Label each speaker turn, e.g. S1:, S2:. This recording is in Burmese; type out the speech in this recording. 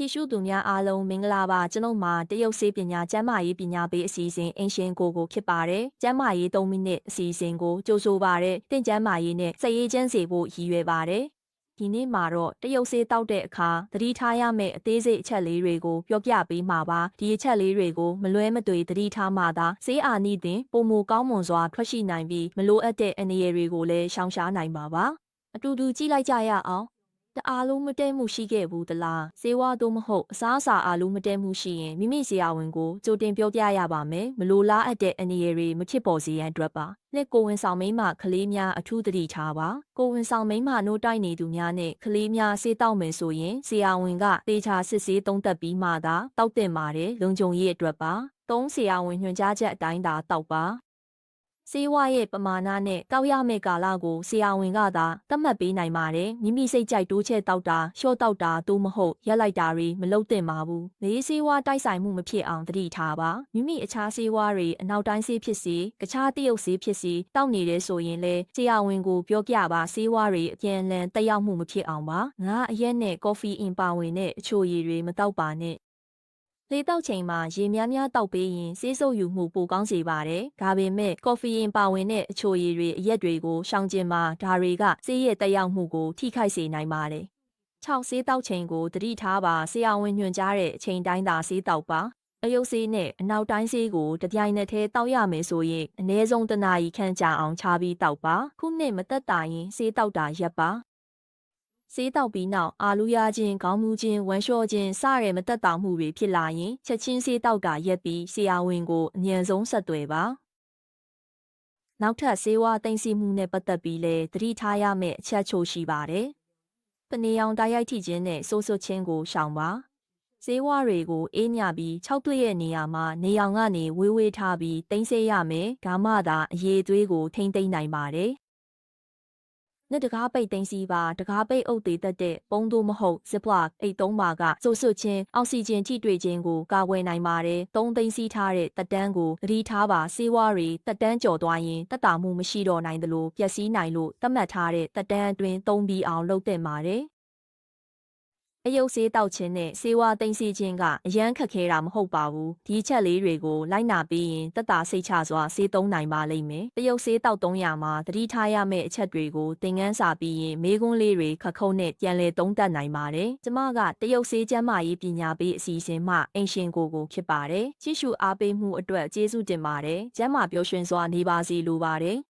S1: ကြည့်ရှုသူများအားလုံးမင်္ဂလာပါကျွန်ုပ်မှာတရုတ်ဆေးပညာကျန်းမာရေးပညာပေးအစီအစဉ်အင်ရှင်ကိုကိုဖြစ်ပါတယ်ကျန်းမာရေး3မိနစ်အစီအစဉ်ကိုကြိုဆိုပါရတဲ့တင့်ကျန်းမာရေးနဲ့စိတ်ရေးချမ်းစေဖို့ရည်ရွယ်ပါတယ်ဒီနေ့မှာတော့တရုတ်ဆေးတောက်တဲ့အခါသတိထားရမယ့်အသေးစိတ်အချက်လေးတွေကိုပြောပြပေးမှာပါဒီအချက်လေးတွေကိုမလွဲမသွေသတိထားမှသာဆေးအာနိသင်ပုံမကောင်းမွန်စွာထွက်ရှိနိုင်ပြီးမလိုအပ်တဲ့အနေအရာတွေကိုလည်းရှောင်ရှားနိုင်ပါပါအတူတူကြည့်လိုက်ကြရအောင် တအားလုံးမတဲမှုရှိခဲ့ဘူးတလားစေဝါသို့မဟုတ်အစားအစာအားလုံးမတဲမှုရှိရင်မိမိဆရာဝန်ကိုကြိုတင်ပြောပြရပါမယ်မလိုလားအပ်တဲ့အနေအရာတွေမဖြစ်ပေါ်စေရန်အတွက်ပါလက်ကိုဝင်ဆောင်မိန်းမကလေးများအထူးသတိထားပါကိုဝင်ဆောင်မိန်းမနိုးတိုက်နေသူများနဲ့ကလေးများစေးတောက်မယ်ဆိုရင်ဆရာဝန်ကတေချာစစ်ဆေးသုံးသပ်ပြီးမှသာတောက်တင်ပါတယ်လုံခြုံရေးအတွက်ပါသုံးဆရာဝန်ညွှန်ကြားချက်အတိုင်းသာတောက်ပါ စေဝါရဲ့ပမာဏနဲ့တောက်ရမယ့်ကာလကိုဆရာဝန်ကသာသတ်မှတ်ပေးနိုင်ပါတယ်မိမိစိတ်ကြိုက်တိုးချက်တောက်တာရှော့တောက်တာသို့မဟုတ်ရက်လိုက်တာတွေမလုပ်သင့်ပါဘူးလေးစေဝါတိုက်ဆိုင်မှုမဖြစ်အောင်သတိထားပါမိမိအခြားစေဝါတွေအနောက်တိုင်းဆေးဖြစ်စီကခြားတရုတ်ဆေးဖြစ်စီတောက်နေတယ်ဆိုရင်လေဆရာဝန်ကိုပြောပြပါစေဝါတွေအပြန်အလှန်တက်ရောက်မှုမဖြစ်အောင်ပါငါအရက်နဲ့ကော်ဖီအင်ပါဝင်တဲ့အချိုရည်တွေမတောက်ပါနဲ့ လေတောက်ချိန်မှာရေများများတောက်ပေးရင်ဆေးဆုပ်ယူမှုပိုကောင်းစေပါတယ်။ဒါပေမဲ့ကော်ဖီရင်ပါဝင်တဲ့အချိုရည်တွေအရက်တွေကိုရှောင်ကျင်မှာဒါတွေကဆေးရဲ့တက်ရောက်မှုကိုထိခိုက်စေနိုင်ပါတယ်။6ဆေးတောက်ချိန်ကိုသတိထားပါဆရာဝန်ညွှန်ကြားတဲ့အချိန်တိုင်းသာဆေးတောက်ပါ။အယုတ်ဆေးနဲ့အနောက်တိုင်းဆေးကိုတပြိုင်နက်တည်းတောက်ရမယ်ဆိုရင်အနည်းဆုံးတစ်နာရီခန့်ကြာအောင်ခြားပြီးတောက်ပါ။ခုနှစ်မသက်တာရင်ဆေးတောက်တာရပ်ပါ။ ဆေးတောက်ပြီးနောက်အာလူရခြင်းခေါင်းမူးခြင်းဝမ်းလျှောခြင်းစတဲ့မတက်တာမှုတွေဖြစ်လာရင်ချက်ချင်းဆေးတောက်တာရက်ပြီးဆရာဝန်ကိုအမြန်ဆုံးဆက်သွယ်ပါနောက်ထပ်ဆေးဝါးသိမ်းဆည်းမှုနဲ့ပတ်သက်ပြီးလဲသတိထားရမယ့်အချက်ချို့ရှိပါတယ်။ပနေအောင်တိုက်ရိုက်ထိခြင်းနဲ့ဆိုးဆွခြင်းကိုရှောင်ပါ။ဆေးဝါးတွေကိုအေးမြပြီး၆တွေ့ရဲ့နေရာမှာနေအောင်ကနေဝေးဝေးထားပြီးတင်းဆေးရမယ်။ဒါမှသာအရေးသွေးကိုထိမ့်သိမ့်နိုင်ပါတယ်။ နှစ်တကားပိတ်သိမ်းစီးပါတကားပိတ်အုပ်သေးတတ်တဲ့ပုံသို့မဟုတ် ziplock အိတ်သုံးပါကဆိုဆွချင်းအောက်ဆီဂျင်ထိတွေ့ခြင်းကိုကာကွယ်နိုင်ပါတယ်။သုံးသိမ်းစီးထားတဲ့တက်တန်းကိုသတိထားပါစေဝါးတွေတက်တန်းကျော်သွားရင်တက်တာမှုမရှိတော့နိုင်သလိုပျက်စီးနိုင်လို့သတ်မှတ်ထားတဲ့တက်တန်းအတွင်းသုံးပြီးအောင်လုပ်သင့်ပါတယ်။ အယုတ်ဆေးတောက်ခြင်းနဲ့ဆေးဝါးသိမ်းဆီးခြင်းကအရန်ခက်ခဲတာမဟုတ်ပါဘူးဒီချက်လေးတွေကိုလိုက်နာပြီးရင်တက်တာစိတ်ချစွာဆေးသုံးနိုင်ပါလိမ့်မယ်တရုတ်ဆေးတောက်သုံးရမှာတတိထားရမယ့်အချက်တွေကိုသင်ခန်းစာပြီးရင်မေးခွန်းလေးတွေခက်ခုံးနဲ့ပြန်လည်သုံးသပ်နိုင်ပါတယ်ကျမကတရုတ်ဆေးကျန်းမာရေးပညာပေးအစီအစဉ်မှအင်ရှင်ကိုကိုဖြစ်ပါတယ်ကြည့်ရှုအားပေးမှုအတွက်ကျေးဇူးတင်ပါတယ်ကျန်းမာပျော်ရွှင်စွာနေပါစေလိုပါတယ်